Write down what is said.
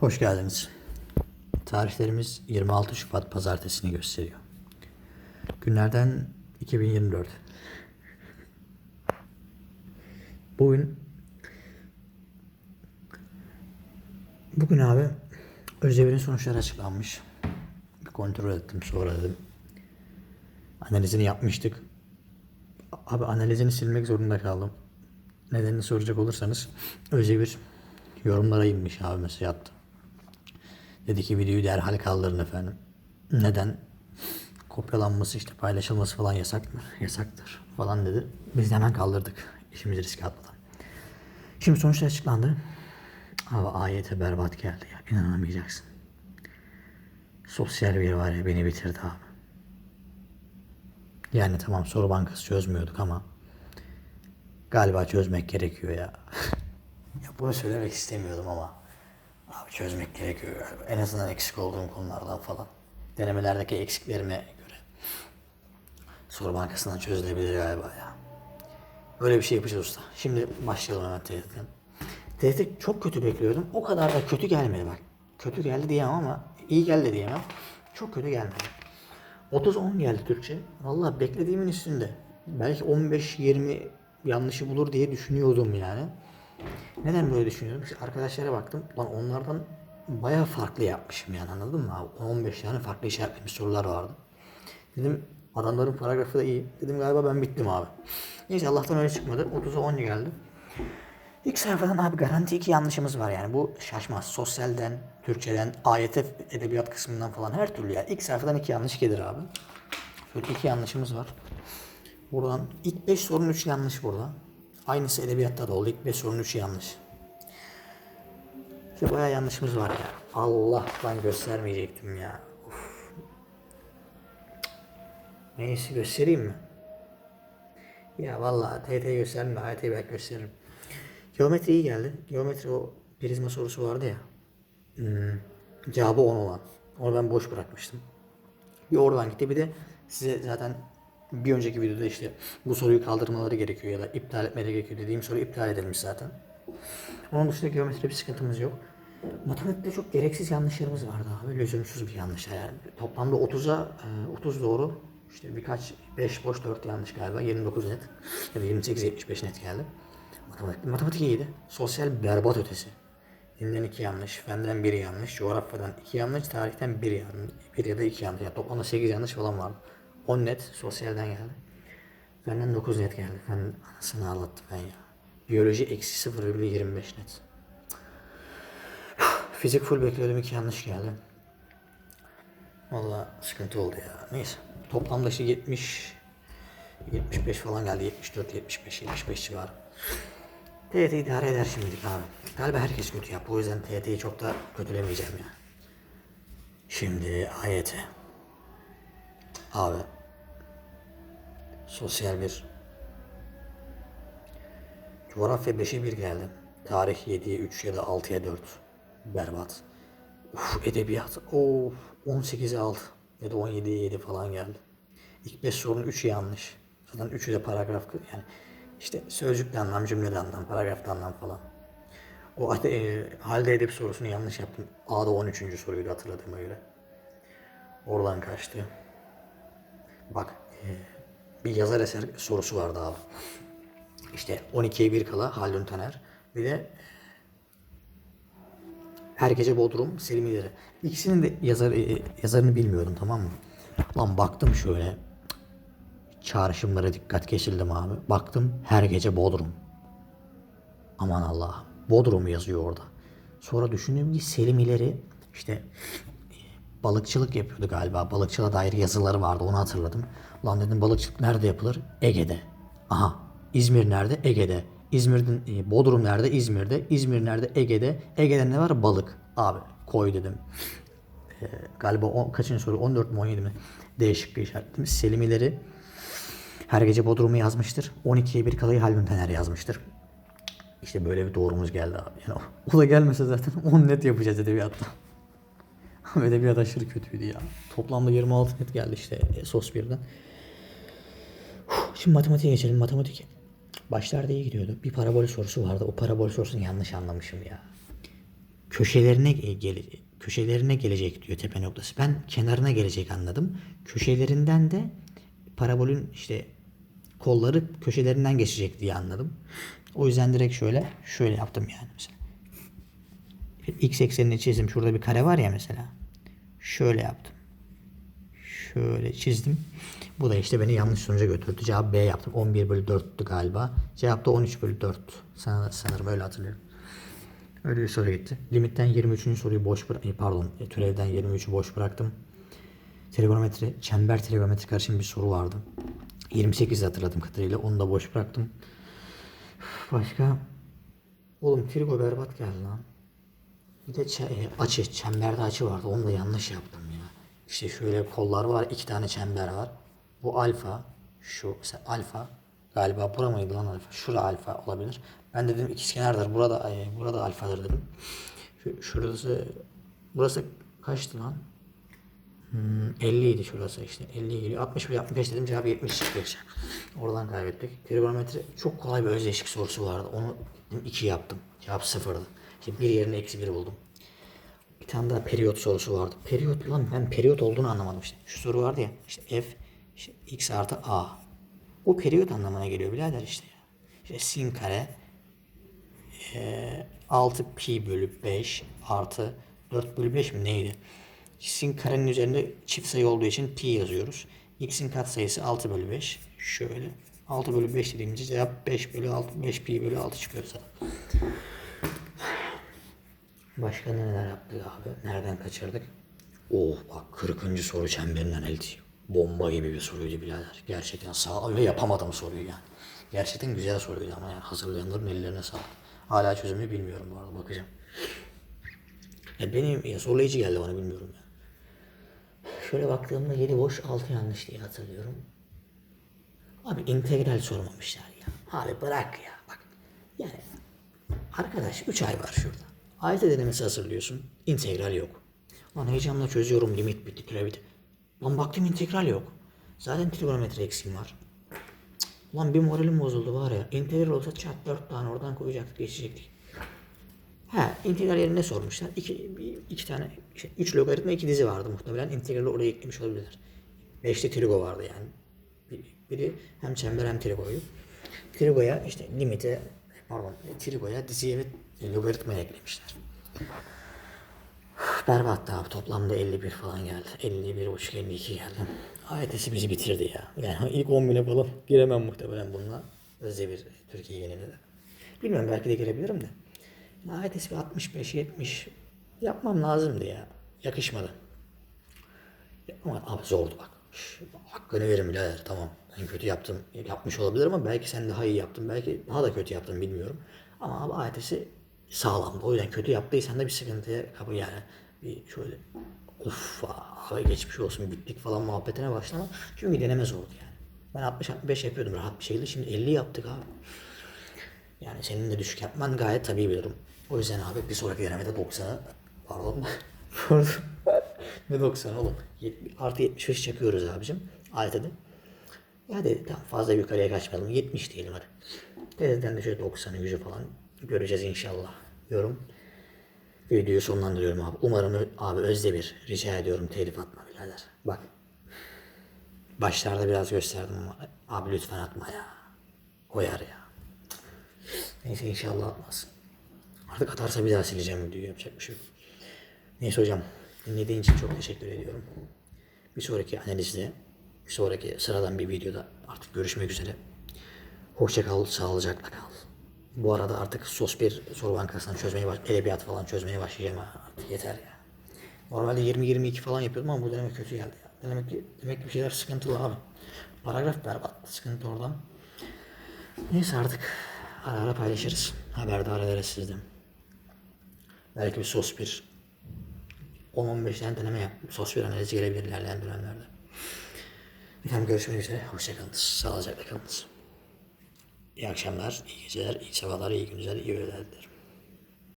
Hoş geldiniz. Tarihlerimiz 26 Şubat pazartesini gösteriyor. Günlerden 2024. Bugün Bugün abi Özdemir'in sonuçları açıklanmış. Bir kontrol ettim sonra dedim. Analizini yapmıştık. Abi analizini silmek zorunda kaldım. Nedenini soracak olursanız Özdemir yorumlara inmiş abi mesaj attı. Dedi ki videoyu derhal kaldırın efendim. Neden? Kopyalanması işte paylaşılması falan yasak mı? Yasaktır falan dedi. Biz de hemen kaldırdık. İşimizi riske atmadan. Şimdi sonuçlar açıklandı. Abi ayete berbat geldi ya. İnanamayacaksın. Sosyal bir var ya beni bitirdi abi. Yani tamam soru bankası çözmüyorduk ama galiba çözmek gerekiyor ya. ya bunu söylemek istemiyordum ama abi çözmek gerekiyor. En azından eksik olduğum konulardan falan. Denemelerdeki eksiklerime göre. Soru bankasından çözülebilir galiba ya. Öyle bir şey yapacağız usta. Şimdi başlayalım hemen TRT'den. TRT çok kötü bekliyordum. O kadar da kötü gelmedi bak. Kötü geldi diyemem ama iyi geldi diyemem. Çok kötü gelmedi. 30-10 geldi Türkçe. Valla beklediğimin üstünde. Belki 15-20 yanlışı bulur diye düşünüyordum yani. Neden böyle düşünüyordum? İşte arkadaşlara baktım. Lan onlardan baya farklı yapmışım yani anladın mı abi? 15 tane farklı işaretlemiş sorular vardı. Dedim adamların paragrafı da iyi. Dedim galiba ben bittim abi. Neyse Allah'tan öyle çıkmadı. 30'a 10 geldi. İlk sayfadan abi garanti iki yanlışımız var yani. Bu şaşmaz. Sosyalden, Türkçeden, AYT edebiyat kısmından falan her türlü ya. İlk sayfadan iki yanlış gelir abi. Şöyle iki yanlışımız var. Buradan ilk 5 sorunun 3 yanlış burada. Aynısı edebiyatta da oldu. İlk 5 sorunun 3 yanlış. İşte bayağı yanlışımız var ya. Allah ben göstermeyecektim ya. Uf. Neyse göstereyim mi? Ya vallahi TT gösterdim de AYT'yi belki gösteririm. Geometri iyi geldi. Geometri o prizma sorusu vardı ya. Hmm, cevabı 10 olan. Onu ben boş bırakmıştım. Bir oradan gitti. Bir de size zaten bir önceki videoda işte bu soruyu kaldırmaları gerekiyor ya da iptal etmeleri gerekiyor dediğim soru iptal edilmiş zaten. Onun dışında geometride bir sıkıntımız yok. Matematikte çok gereksiz yanlışlarımız vardı abi. Lüzumsuz bir yanlışlar yani. Toplamda 30'a e, 30 doğru. İşte birkaç 5 boş 4 yanlış galiba. 29 net. Ya da 28 75 net geldi. Matematik, matematik iyiydi. Sosyal berbat ötesi. Dinden iki yanlış, fenden biri yanlış, coğrafyadan iki yanlış, tarihten bir yanlış, bir ya da iki yanlış. Yani toplamda 8 yanlış falan vardı. 10 net sosyalden geldi. Benden 9 net geldi. Ben anasını ağlattım ben ya. Biyoloji eksi 0,25 net. Fizik full bekliyordum iki yanlış geldi. Valla sıkıntı oldu ya. Neyse. Toplamda işte 70 75 falan geldi. 74, 75, 75 civarı. TYT idare eder şimdilik abi. Galiba herkes kötü yaptı. O yüzden TYT'yi çok da kötülemeyeceğim ya. Şimdi AYT. Abi. Sosyal bir. Coğrafya 5'e 1 geldi. Tarih 7'ye 3 ya da 6'ya 4. Berbat. Uf, edebiyat. Of 18'e 6 ya da 17'ye 7 falan geldi. İlk 5 sorunun 3'ü yanlış. Zaten 3'ü de paragraf yani işte sözcükle anlam, cümlede anlam, paragrafta anlam falan. O e, halde edip sorusunu yanlış yaptım. A'da 13. soruydu hatırladığıma göre. Oradan kaçtı. Bak e, bir yazar eser sorusu vardı abi. İşte 12'ye 1 kala Haldun Taner. Bir de her gece Bodrum, Selim İleri. İkisinin de yazar, e, yazarını bilmiyordum tamam mı? Lan baktım şöyle. Çağrışımlara dikkat kesildim abi. Baktım her gece Bodrum. Aman Allah'ım. Bodrum yazıyor orada. Sonra düşündüm ki Selim İleri işte balıkçılık yapıyordu galiba. Balıkçılığa dair yazıları vardı onu hatırladım. Lan dedim balıkçılık nerede yapılır? Ege'de. Aha İzmir nerede? Ege'de. İzmir'den e, Bodrum nerede? İzmir'de. İzmir nerede? Ege'de. Ege'de ne var? Balık. Abi koy dedim. E, galiba on, kaçıncı soru? 14 mi 17 mi? Değişik bir işaretledim. Selim İleri her gece Bodrum'u yazmıştır. 12'ye bir kalayı Haldun Taner yazmıştır. İşte böyle bir doğrumuz geldi abi. Yani o da gelmese zaten 10 net yapacağız edebiyatta. Edebiyat aşırı kötüydü ya. Toplamda 26 net geldi işte e, sos birden. Huh, Şimdi matematiğe geçelim. Matematik başlarda iyi gidiyordu. Bir parabol sorusu vardı. O parabol sorusunu yanlış anlamışım ya. köşelerine ge- gele, köşelerine gelecek diyor tepe noktası. Ben kenarına gelecek anladım. Köşelerinden de parabolün işte kolları köşelerinden geçecek diye anladım. O yüzden direkt şöyle şöyle yaptım yani mesela. X eksenini çizdim. Şurada bir kare var ya mesela. Şöyle yaptım. Şöyle çizdim. Bu da işte beni yanlış sonuca götürdü. Cevap B yaptım. 11 bölü 4'tü galiba. Cevap da 13 bölü 4. Sana, sanırım öyle hatırlıyorum. Öyle bir soru gitti. Limitten 23. soruyu boş bırak pardon türevden 23'ü boş bıraktım. Trigonometri, çember trigonometri karışım bir soru vardı. 28 hatırladığım kadarıyla onu da boş bıraktım. Başka? Oğlum trigo berbat geldi lan. Bir de e, açı, çemberde açı vardı. Onu da yanlış yaptım ya. İşte şöyle kollar var, iki tane çember var. Bu alfa, şu alfa. Galiba bura mıydı lan alfa? Şura alfa olabilir. Ben de dedim ikizkenardır. Burada burada alfadır dedim. Şu, şurası burası kaçtı lan? Hmm, 50 idi şurası işte. 50 geliyor. 60 ve 65 dedim cevabı 70 çıktı. Oradan kaybettik. Trigonometri çok kolay bir özdeşlik sorusu vardı. Onu 2 yaptım. Cevap sıfırdı. Şimdi bir yerine eksi 1 buldum. Bir tane daha periyot sorusu vardı. Periyot lan ben periyot olduğunu anlamadım işte. Şu soru vardı ya işte f işte x artı a. O periyot anlamına geliyor birader işte. İşte sin kare e, 6 pi bölü 5 artı 4 bölü 5 mi neydi? X'in karenin üzerinde çift sayı olduğu için pi yazıyoruz. X'in katsayısı 6 bölü 5. Şöyle. 6 bölü 5 dediğimizde cevap 5 bölü 6, 5 pi bölü 6 çıkıyor zaten. Başka neler yaptık abi? Nereden kaçırdık? Oh bak 40. soru çemberin analizi. Bomba gibi bir soruydu birader. Gerçekten sağ ve yapamadım soruyu yani. Gerçekten güzel soruydu ama yani hazırlayanların ellerine sağlık. Hala çözümü bilmiyorum bu arada bakacağım. Ya benim ya zorlayıcı geldi bana bilmiyorum ya. Şöyle baktığımda 7 boş 6 yanlış diye hatırlıyorum. Abi integral sormamışlar ya. Abi bırak ya bak. Yani arkadaş 3 ay var şurada. AYT denemesi hazırlıyorsun. İntegral yok. Lan heyecanla çözüyorum limit bitti türev bitti. Lan baktım integral yok. Zaten trigonometri eksiğim var. Cık, Lan bir moralim bozuldu var ya. İntegral olsa çat 4 tane oradan koyacaktık geçecektik. Ha, integral yerine ne sormuşlar? İki, iki tane, şey, üç logaritma iki dizi vardı muhtemelen. integrali oraya eklemiş olabilirler. Beşli trigo vardı yani. Bir- Biri hem çember hem trigoyu. Trigoya işte limite, pardon, trigoya diziye ve logaritmaya eklemişler. Berbat abi toplamda 51 falan geldi. 51 buçuk 52 geldi. AYT'si bizi bitirdi ya. Yani ilk 10 bine falan giremem muhtemelen bununla. Öze bir Türkiye genelinde de. Bilmiyorum belki de girebilirim de. AYT'si bir 65 70 yapmam lazımdı ya. Yakışmadı. Ya Ama abi zordu bak. Hakkını verin birader tamam. Ben kötü yaptım. Yapmış olabilir ama belki sen daha iyi yaptın. Belki daha da kötü yaptın bilmiyorum. Ama abi AYT'si sağlamdı. O yüzden kötü yaptıysan da bir sıkıntıya kapı yani. Bir şöyle of abi geçmiş olsun bittik falan muhabbetine başlama. Çünkü deneme zordu yani. Ben 60-65 yapıyordum rahat bir şekilde. Şimdi 50 yaptık abi. Yani senin de düşük yapman gayet tabii bir durum. O yüzden abi bir sonraki denemede 90'a pardon ne 90 oğlum 70, artı 75 çakıyoruz abicim AYT'de. Ya dedi tamam fazla yukarıya kaçmayalım 70 diyelim hadi. Dededen de şöyle 90'ı 100'ü falan göreceğiz inşallah diyorum. Videoyu sonlandırıyorum abi. Umarım abi özde bir rica ediyorum telif atma birader. Bak başlarda biraz gösterdim ama abi lütfen atma ya. Koyar ya. Neyse inşallah atmaz. Artık atarsa bir daha sileceğim videoyu yapacak bir şey yok. Neyse hocam dinlediğin için çok teşekkür ediyorum. Bir sonraki analizde, bir sonraki sıradan bir videoda artık görüşmek üzere. Hoşça kal, sağlıcakla kal. Bu arada artık sos bir soru bankasından çözmeye baş, edebiyat falan çözmeye başlayacağım. Artık yeter ya. Normalde 20-22 falan yapıyordum ama bu dönem kötü geldi ya. Demek ki, demek ki bir şeyler sıkıntılı abi. Paragraf berbat, sıkıntı oradan. Neyse artık ara ara paylaşırız. Haberdar ederiz sizden. Belki bir sos bir 10-15 tane deneme yap. Sos bir analizi gelebilir ilerleyen dönemlerde. Efendim görüşmek üzere. Hoşçakalınız. Sağlıcakla kalınız. İyi akşamlar, iyi geceler, iyi sabahlar, iyi günler, iyi öğleler dilerim.